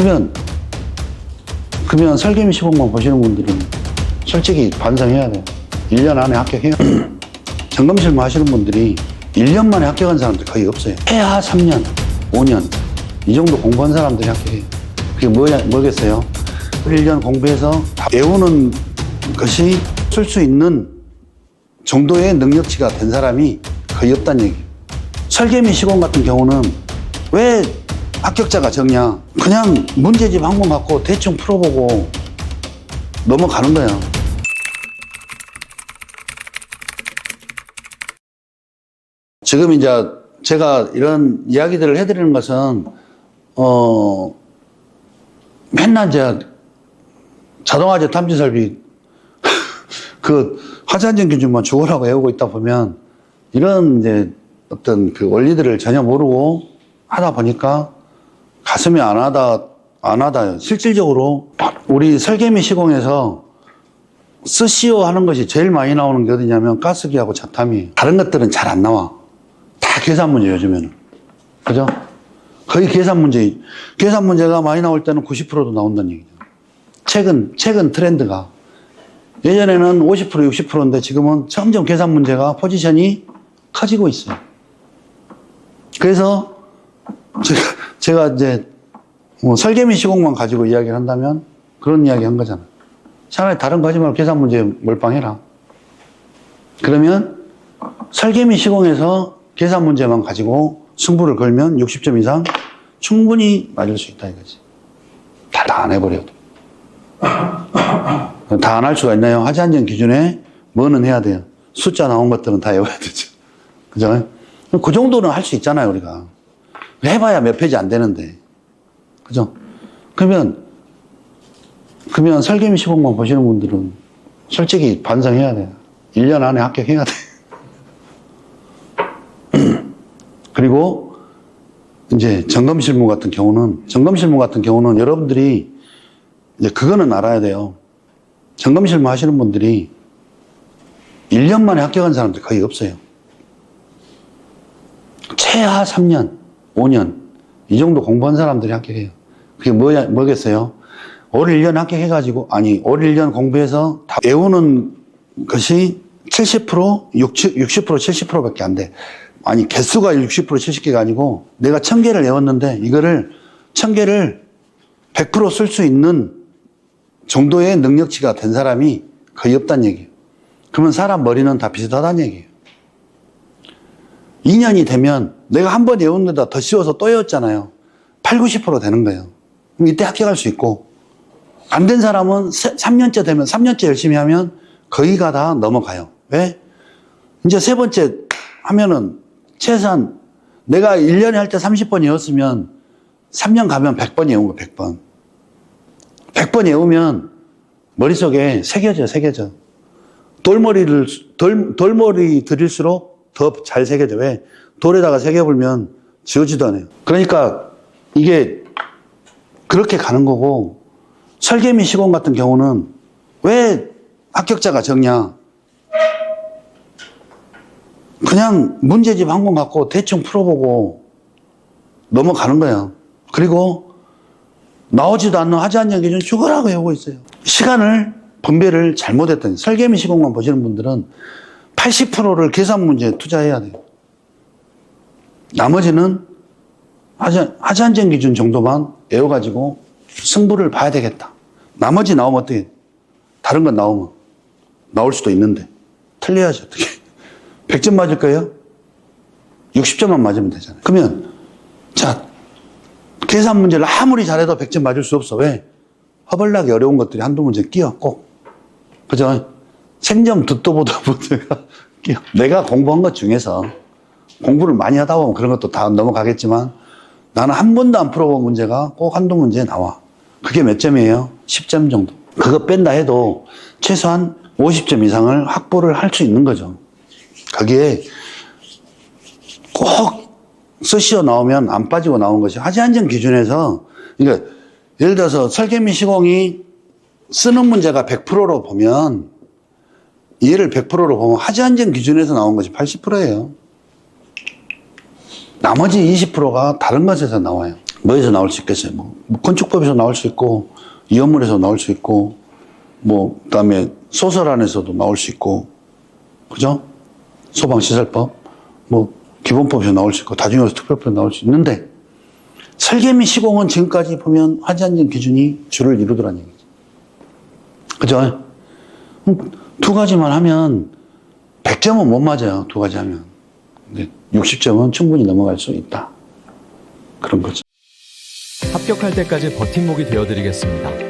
그러면 그러면 설계미 시공만 보시는 분들은 솔직히 반성해야 돼요. 1년 안에 합격해야 돼요. 점검 실무 하시는 분들이 1년 만에 합격한 사람들 거의 없어요. 해야 3년, 5년 이 정도 공부한 사람들이 합격해요. 그게 뭐야, 뭐겠어요? 1년 공부해서 다 외우는 것이 쓸 수 있는 정도의 능력치가 된 사람이 거의 없다는 얘기예요. 설계미 시공 같은 경우는 왜 합격자가 적냐? 그냥 문제집 한번 갖고 대충 풀어보고 넘어가는 거야. 지금 이제 제가 이런 이야기들을 해드리는 것은, 어, 맨날 이제 자동화재 탐지 설비 그 화재안전 기준만 죽으라고 외우고 있다 보면 이런 이제 어떤 그 원리들을 전혀 모르고 하다 보니까 가슴이 안 하다 안 하다 실질적으로 우리 설계미 시공에서 스시오 하는 것이 제일 많이 나오는 게 어디냐면 가스기하고 자탐이 다른 것들은 잘 안 나와 다 계산 문제 요즘에는 그죠? 거의 계산 문제 계산 문제가 많이 나올 때는 90%도 나온다는 얘기죠. 최근 최근 트렌드가 예전에는 50% 60%인데 지금은 점점 계산 문제가 포지션이 커지고 있어요. 그래서 제가, 제가 이제 뭐 설계미 시공만 가지고 이야기를 한다면 그런 이야기 한 거잖아. 차라리 다른 거 하지 말고 계산 문제 몰빵해라. 그러면 설계미 시공에서 계산 문제만 가지고 승부를 걸면 60점 이상 충분히 맞을 수 있다 이거지. 다 안 해버려도. 다 안 할 수가 있나요? 화재안전 기준에 뭐는 해야 돼요? 숫자 나온 것들은 다 외워야 되죠. 그죠? 그 정도는 할 수 있잖아요, 우리가. 해봐야 몇 페이지 안 되는데. 그죠? 그러면, 그러면 설계미 시공만 보시는 분들은 솔직히 반성해야 돼요. 1년 안에 합격해야 돼. 그리고 이제 점검 실무 같은 경우는, 점검 실무 같은 경우는 여러분들이 이제 그거는 알아야 돼요. 점검 실무 하시는 분들이 1년 만에 합격한 사람들 거의 없어요. 최하 3년, 5년, 이 정도 공부한 사람들이 합격해요. 그게 뭐야, 뭐겠어요? 올 1년 합격해가지고, 아니, 올 1년 공부해서 다 외우는 것이 70%, 60, 60%, 70%밖에 안 돼. 아니, 개수가 60%, 70개가 아니고, 내가 1000개를 외웠는데, 이거를, 1000개를 100%쓸 수 있는 정도의 능력치가 된 사람이 거의 없다는 얘기예요. 그러면 사람 머리는 다 비슷하다는 얘기예요. 2년이 되면 내가 한 번 외운 데다 더 씌워서 또 외웠잖아요. 8, 90% 되는 거예요. 그럼 이때 합격할 수 있고, 안 된 사람은 3년째 되면, 3년째 열심히 하면 거의가 다 넘어가요. 왜? 이제 세 번째 하면은 최소한 내가 1년에 할 때 30번 외웠으면 3년 가면 100번 외운 거, 100번. 100번 외우면 머릿속에 새겨져, 새겨져. 돌머리를, 돌, 돌머리 들일수록 더 잘 새겨져. 왜? 돌에다가 새겨불면 지워지도 않아요. 그러니까 이게 그렇게 가는 거고, 설계미 시공 같은 경우는 왜 합격자가 적냐? 그냥 문제집 한 권 갖고 대충 풀어보고 넘어가는 거야. 그리고 나오지도 않는 화재안전 기준 죽으라고 외우고 있어요. 시간을 분배를 잘못했더니 설계미 시공만 보시는 분들은 80%를 계산 문제에 투자해야 돼요. 나머지는 화재, 화재안전 기준 정도만 외워가지고 승부를 봐야 되겠다. 나머지 나오면 어떻게, 다른 건 나오면 나올 수도 있는데 틀려야지 어떻게. 100점 맞을 거예요? 60점만 맞으면 되잖아요. 그러면, 자, 계산 문제를 아무리 잘해도 100점 맞을 수 없어. 왜? 허벌나게 어려운 것들이 한두 문제 끼었고. 그죠? 생점 듣도 보도 문제가 끼어. 내가 공부한 것 중에서 공부를 많이 하다 보면 그런 것도 다 넘어가겠지만 나는 한 번도 안 풀어본 문제가 꼭 한두 문제 나와. 그게 몇 점이에요? 10점 정도. 그거 뺀다 해도 최소한 50점 이상을 확보를 할 수 있는 거죠. 거기에 꼭 스시어 나오면 안 빠지고 나온 것이 화재안전 기준에서 그러니까 예를 들어서 설계미 시공이 쓰는 문제가 100%로 보면 이해를 100%로 보면 화재안전 기준에서 나온 것이 80%예요. 나머지 20%가 다른 것에서 나와요. 뭐에서 나올 수 있겠어요? 뭐, 뭐 건축법에서 나올 수 있고, 이혼물에서 나올 수 있고, 뭐, 그 다음에 소설 안에서도 나올 수 있고, 그죠? 소방시설법, 뭐, 기본법에서 나올 수 있고, 다중이용서 특별법에서 나올 수 있는데, 설계미 시공은 지금까지 보면 화재 안전 기준이 주를 이루더란 얘기죠. 그죠? 그럼 두 가지만 하면 100점은 못 맞아요. 두 가지 하면. 근데 60점은 충분히 넘어갈 수 있다. 그런 거죠. 합격할 때까지 버팀목이 되어드리겠습니다.